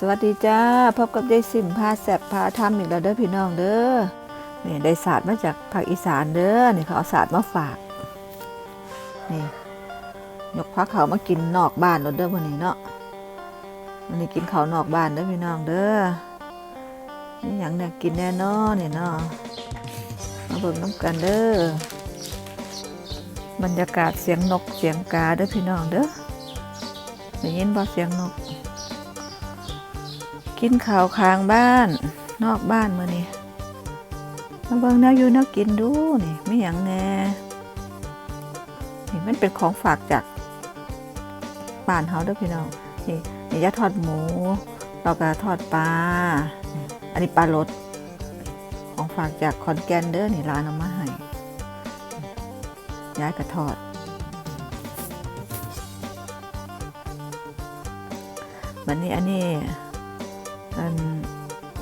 สวัสดีจ้าพบกับยายสิมพาแสบพาทำอีกแล้วเด้อพี่น้องเด้อนี่ได้ศาสตร์มาจากภาคอีสานเด้อนี่เขาเอาศาสตร์มาฝากนี่ยกพักเขามากินนอกบ้านเราเด้อวันนี้เนาะวันนี้กินเขานอกบ้านเด้อพี่น้องเด้อนี่หยังเนี่ยกินแน่นอนนี่เนาะมาเบิ่งน้ำกันเด้อบรรยากาศเสียงนกเสียงกาเด้อพี่น้องเด้อได้ยินบ่เสียงนก กินข้าวค้างบ้าน นอกบ้านมือนี้มาเบิ่งแนวอยู่แนวกินดูนี่ไม่หยังแน่นี่มันเป็นของฝากจากบ้านเฮาเด้อพี่น้องนี่นี่จะทอดหมูเราก็ทอดปลาอันนี้ปลารสของฝากจากขอนแกนเด้อนี่ร้านเอามาให้ย้ายกระทอดวันนี้อันนี้ อัน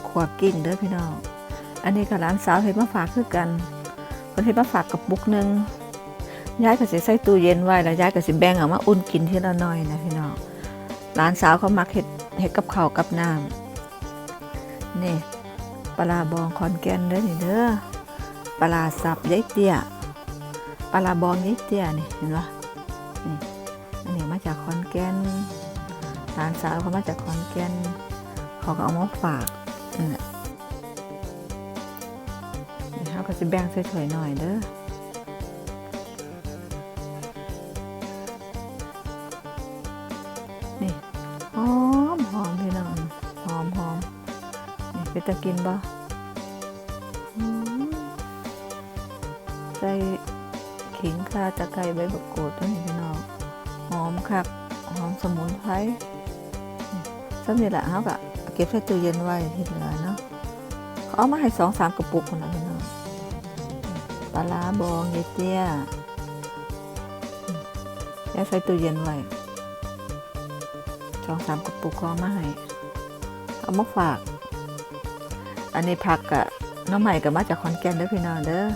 ขวกิ้งเด้อพี่น้อง อันนี้กับร้านสาวเห็ดมาฝากคือกันเพิ่นเห็ดมาฝากกับปุกหนึ่งย้ายก็สิใส่ตู้เย็นไว้แล้วย้ายก็สิแบ่งเอามาอุ่นกินทีละน่อยนะพี่น้องร้านสาวเขามักเห็ดเห็ดกับข้าวกับน้ำนี่ปลาบองคอนแกนเด้อนี่เด้อปลาสับยายเตี้ยปลาบองยายเตี้ยนี่เห็นปะนี่อันนี้มาจากคอนแกนร้านสาวเขามาจากคอนแกน เขาก็เอามาฝากนั่นแหละเดี๋ยวเขาก็จะแบ่งใส่ถ้วยหน่อยเด้อนี่หอมหอมพี่น้องหอมหอมนี่ไปตะกินบ่ใส่ขิงข่าตะไคร้ใบบักกูดด้วยนี่พี่น้องหอมคักหอมสมุนไพรสำเร็จละเขาก็ เก็บใส่ตู้เย็นไว้ที่เหลือเนาะเขาเอามาให้สองสามกระปุกคนละพี่น้องปลาร้าบองเยเตี้ยแล้วใส่ตู้เย็นไว้สองสามกระปุกเขาเอามาให้ เอามาฝาก อันนี้ผักกะน้ำใหม่กับมาจากขอนแก่นเด้อพี่น้องเด้อ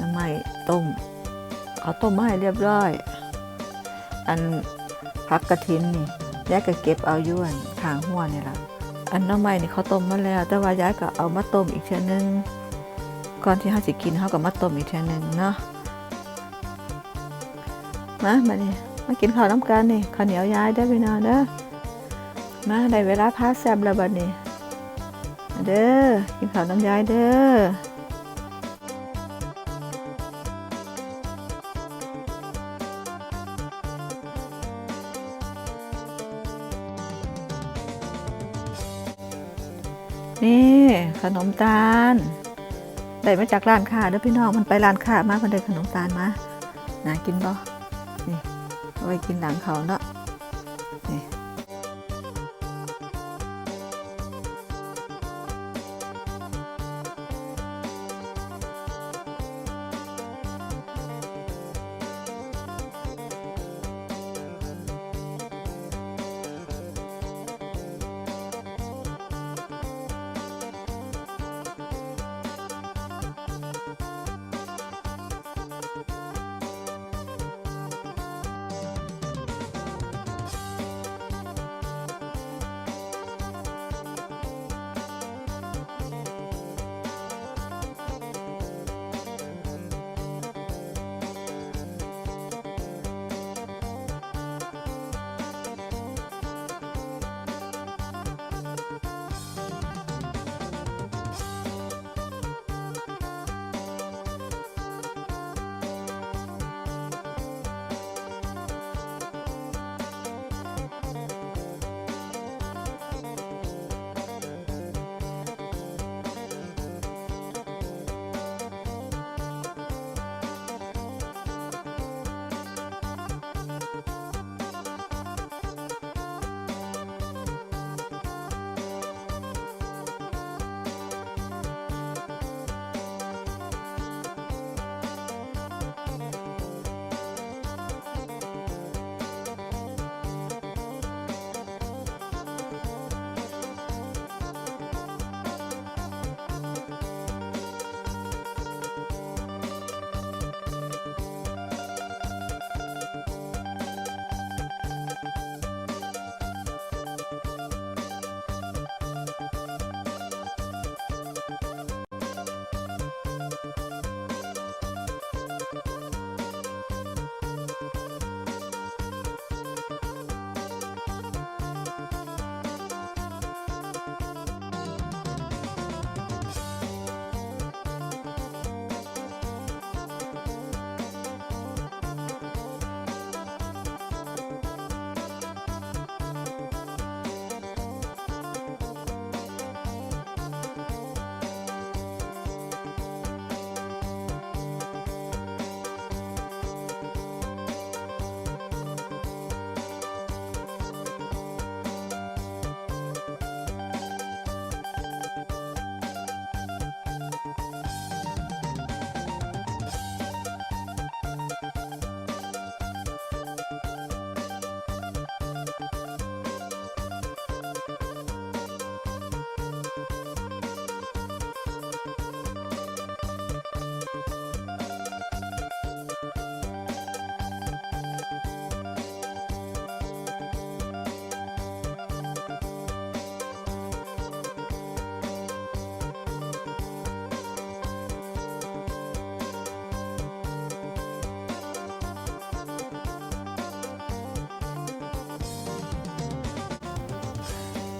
น้ำใหม่ต้มเอาต้มมาให้เรียบร้อย อันผักกระถินนี่ ยายก็เก็บเอาอยวนขางหัวนี่แหละอันน้ำใหม่นี่เขาต้มมาแล้ว แต่ว่ายายก็เอามาต้มอีกเช่นนึงก่อนที่เขาจะกินเขาก็มาต้มอีกเช่นนึงเนาะมามานี่มากินข้าวน้ำกันนี่ข้าวเหนียวยายได้อพี่น้องเด้อมาได้เวลาพาแซบแล้วบัดนี้เด้อกินข้าวน้ำยายเด้อ นี่ขนมตาลได้มาจากร้านค้าเด้อพี่น้องมันไปร้านค้ามามันได้ขนมตาลมาน่ากินบ่นี่เอาไว้กินหลังเขาเนาะนี่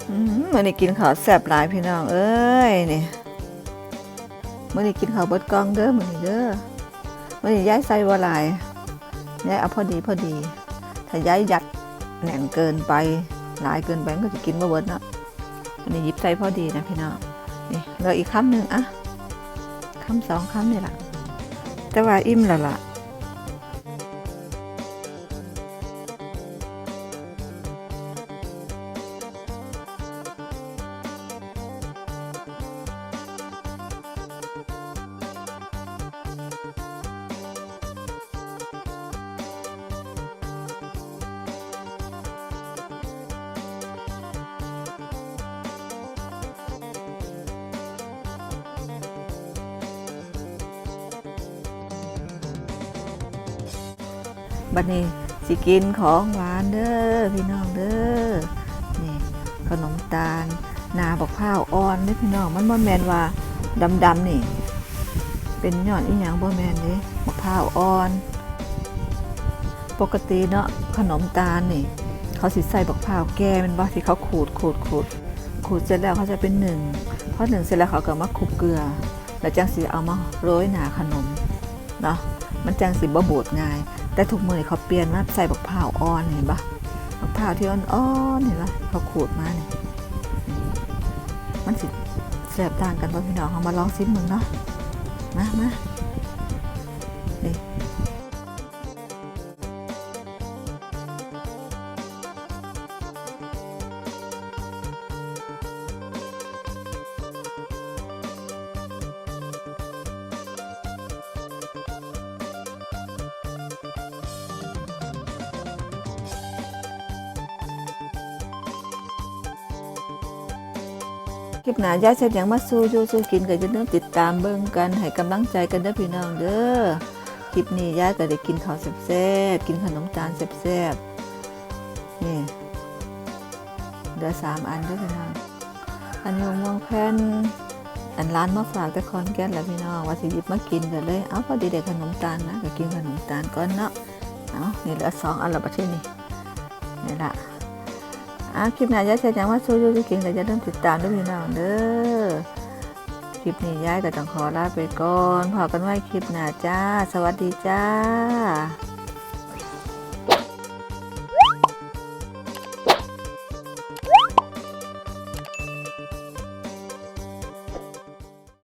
มมื่อนี้กินข้าวแซ่บหลายพี่น้องเอ้ยนี่มื่อนี้กินข้าวเบิดกล่องเด้อมื่อนี้เด้อมื่อนี้ย้ายใส่ว่าลายย้ายเอาพอดีพอดี ถ้าย้ายยัดแหน่งเกินไปหลายเกินไปก็จะกินบ่เบิดเนาะอันนี้ยิบใส่พอดีนะพี่น้องนี่เหลืออีกคำหนึ่งอะคำสองคำนี่แหละแต่ว่าอิ่มแล้วล่ะ บัดนี้สิกินของหวานเด้อพี่น้องเด้อนี่ขนมตาลนาบักพร้าวอ่อนเด้อพี่น้องมันบ่แมนว่าดำๆนี่ เป็นยอดอีหยังบ่แมนเด้บักพร้าวอ่อน ปกติเนาะขนมตาลนี่ เขาสิใส่บักพร้าวแก่มันบ่ที่เขาขูดขูดขูดขูดเสร็จแล้วเขาจะเป็นหนึ่งพอหนึ่งเสร็จแล้วเขาก็มาคลุกเกลือ แล้วจังสิเอามาโรยหนาขนมเนาะ มันจังสิบ่บูดง่าย แต่ทุกมือเขาเปลี่ยนมาใส่บักพร้าวอ่อนเห็นปะบักพร้าวที่อ่อนๆเห็นปะเขาขูดมาเนี่ยมันสิแสบต่างกันป่ะพี่น้องเขามาลองซิมมึงเนาะมามา คลิปหน้ายายเสร็จอย่างมาสู้อยู่สู้กินก็จะเริ่มติดตามเบิ่งกันให้กำลังใจกันเด้อพี่น้องเด้อคลิปนี้ยายก็ได้กินข้าวแซ่บๆกินขนมตาลแซ่บๆนี่เหลือสามอันเด้อพี่น้องอันนี้มะม่วงแผ่นอันร้านมาฝากแต่คอนแก่นแหล้วพี่น้องว่าสิหยิบมากินกันเลยเอาพอดีได้ขนมตาลนะก็กินขนมตาลก่อนเนาะเอานี่เหลือสองอันและประเทศนี้นี่ละ อะคลิปหน้ายายเสร็จยังว่าโซโยจะกินก็จะเริ่าลืมติดตามด้วยพี่น้องเด้อคลิปนี้ยายก็ต้องขอลาไปก่อนพอกันไว้คลิปหน้าจ้า สวัสดีจ้า